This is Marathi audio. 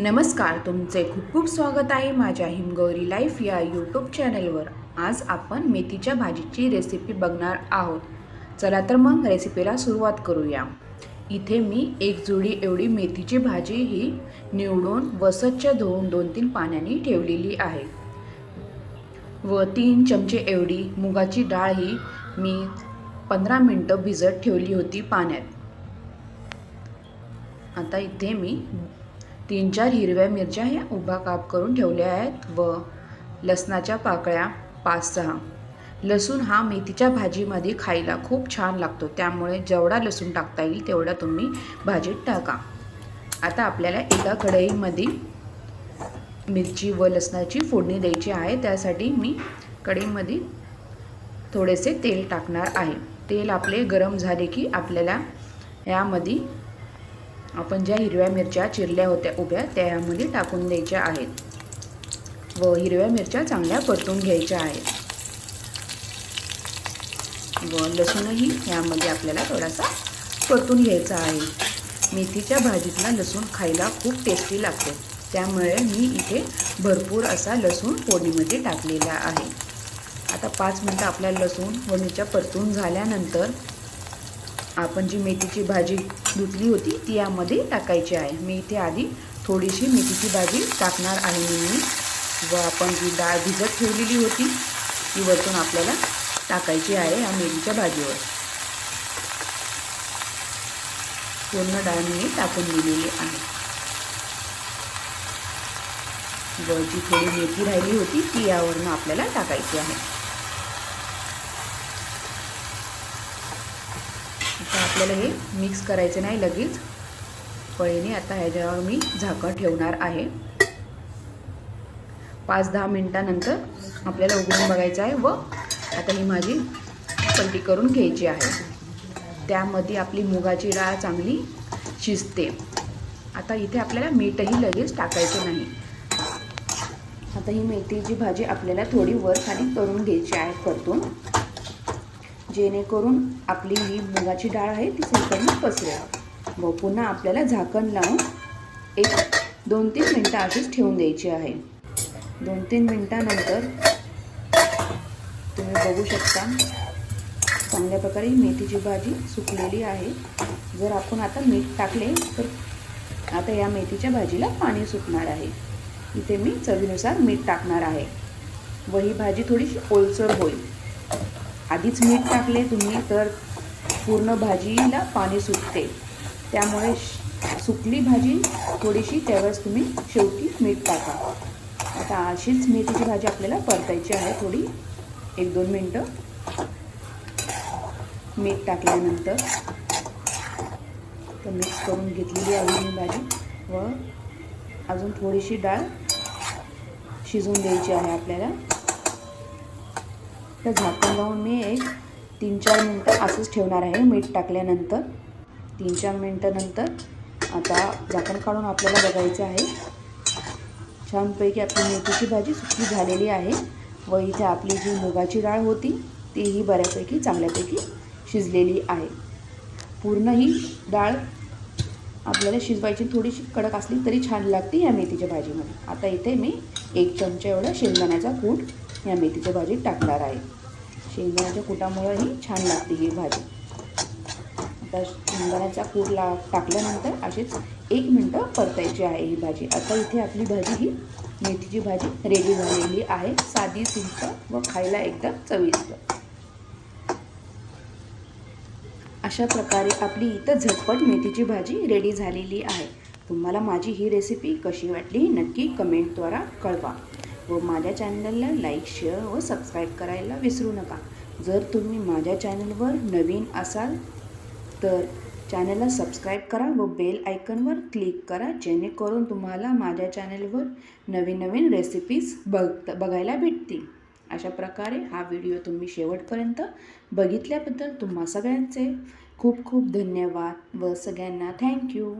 नमस्कार तुमचे खूप खूप स्वागत आहे माझ्या हिमगौरी लाईफ या यूट्यूब चॅनलवर आज आपण मेथीच्या भाजीची रेसिपी बघणार आहोत. चला तर मग रेसिपीला सुरुवात करूया. इथे मी एक जुडी एवढी मेथीची भाजी ही निवडून व स्वच्छ धुवून दोन तीन पाण्याने ठेवलेली आहे. व तीन चमचे एवढी मुगाची डाळ ही मी पंधरा मिनटं भिजत ठेवली होती पाण्यात. आता इथे मी तीन चार हिरव्या मिरच्या ह्या उभा काप करून ठेवल्या आहेत व लसणाच्या पाकळ्या पाच सहा लसूण हा मेथीच्या भाजीमध्ये खायला खूप छान लागतो. त्यामुळे जेवढा लसूण टाकता येईल तेवढा तुम्ही भाजीत टाका. आता आपल्याला एका कढईमध्ये मिरची व लसणाची फोडणी द्यायची आहे. त्यासाठी मी कढईमध्ये थोडेसे तेल टाकणार आहे. तेल आपले गरम झाले की आपल्याला यामध्ये आपण ज्या हिरव्या मिरच्या चिरल्या होत्या उभ्या त्यामध्ये टाकून द्यायच्या आहेत. व हिरव्या मिरच्या चांगल्या परतून घ्यायच्या आहेत. व लसूणही यामध्ये आपल्याला थोडासा परतून घ्यायचा आहे. मेथीच्या भाजीतला लसूण खायला खूप टेस्टी लागतो. त्यामुळे मी इथे भरपूर असा लसूण फोडणीमध्ये टाकलेला आहे. आता पाच मिनटं आपल्या लसूण व मिरच्या परतून झाल्यानंतर आपण जी मेथीची भाजी धुतली होती ती यामध्ये टाकायची आहे. मी इथे आधी थोडीशी मेथीची भाजी टाकणार आहे मी. व आपण जी डाळ भिजत ठेवलेली होती ती वरतून आपल्याला टाकायची आहे या मेथीच्या भाजीवर. पूर्ण डाळ मी टाकून दिलेली आहे. व जी थोडी मेथी राहिली होती ती यावरनं आपल्याला टाकायची आहे आता आपल्याला हे मिक्स करायचं नाही लगेच. पळीने आता ह्याच्यावर मी झाकण ठेवणार आहे. पाच दहा मिनटानंतर आपल्याला उघडून बघायचं आहे व आता ही माझी पलटी करून घ्यायची आहे. त्यामध्ये आपली मुगाची डाळ चांगली शिजते. आता इथे आपल्याला मीठही लगेच टाकायचं नाही. आता ही मेथीची भाजी आपल्याला थोडी वर खाली करून घ्यायची आहे परतून. जेणेकरून आपली ही मुगाची डाळ आहे ती सगळीकडनं पसरेल व पुन्हा आपल्याला झाकण लावून एक दोन तीन मिनटं अशीच ठेवून द्यायची आहे. दोन तीन मिनटानंतर तुम्ही बघू शकता चांगल्या प्रकारे मेथीची भाजी सुकलेली आहे. जर आपण आता मीठ टाकले तर आता या मेथीच्या भाजीला पाणी सुटणार आहे. इथे मी चवीनुसार मीठ टाकणार आहे. व ही भाजी थोडीशी ओलसर होईल. आधीच मीठ टाकले तुम्ही तर पूर्ण भाजीला पाणी सुटते. त्यामुळे सुकली भाजी थोडीशी त्यावेळेस तुम्ही शेवटी मीठ टाका. आता अशीच मेथीची भाजी आपल्याला परतायची आहे थोडी एक दोन मिनटं. मीठ टाकल्यानंतर. तर मिक्स करून घेतलेली आहे मी भाजी. व अजून थोडीशी डाळ शिजवून द्यायची आहे आपल्याला. तर झाकण लावून मी एक तीन चार मिनटं असंच ठेवणार आहे मीठ टाकल्यानंतर. तीन चार मिनटानंतर आता झाकण काढून आपल्याला बघायचं आहे. छानपैकी आपली मेथीची भाजी सुकी झालेली आहे व इथे आपली जी मुगाची डाळ होती तीही बऱ्यापैकी चांगल्यापैकी शिजलेली आहे. पूर्ण ही डाळ आपल्याला शिजवायची थोडीशी कडक असली तरी छान लागते या मेथीच्या भाजीमध्ये. आता इथे मी एक चमचा एवढा शेंगदाण्याचा कूट या मेथीच्या भाजीत टाकणार आहे. शेंगदाण्याच्या कुटामुळंही छान लागते ही भाजी. आता शेंगदाण्याचा कूट ला टाकल्यानंतर अशीच एक मिनटं परतायची आहे ही भाजी. आता इथे आपली भाजी ही मेथीची भाजी रेडी झालेली आहे. साधी सिंप व खायला एकदम चविष्ट. अशा प्रकारे आपली इथं झटपट मेथीची भाजी रेडी झालेली आहे. तुम्हाला माझी ही रेसिपी कशी वाटली नक्की कमेंटद्वारा कळवा. व माझ्या चॅनलला लाईक शेअर व सबस्क्राईब करायला विसरू नका. जर तुम्ही माझ्या चॅनलवर नवीन असाल तर चॅनलला सबस्क्राईब करा व बेल आयकनवर क्लिक करा जेणेकरून तुम्हाला माझ्या चॅनलवर नवीन नवीन रेसिपीज बघ बघायला भेटतील. अशा प्रकारे हा व्हिडिओ तुम्ही शेवटपर्यंत बघितल्याबद्दल तुम्हा सगळ्यांचे खूप खूप धन्यवाद व सगळ्यांना थँक्यू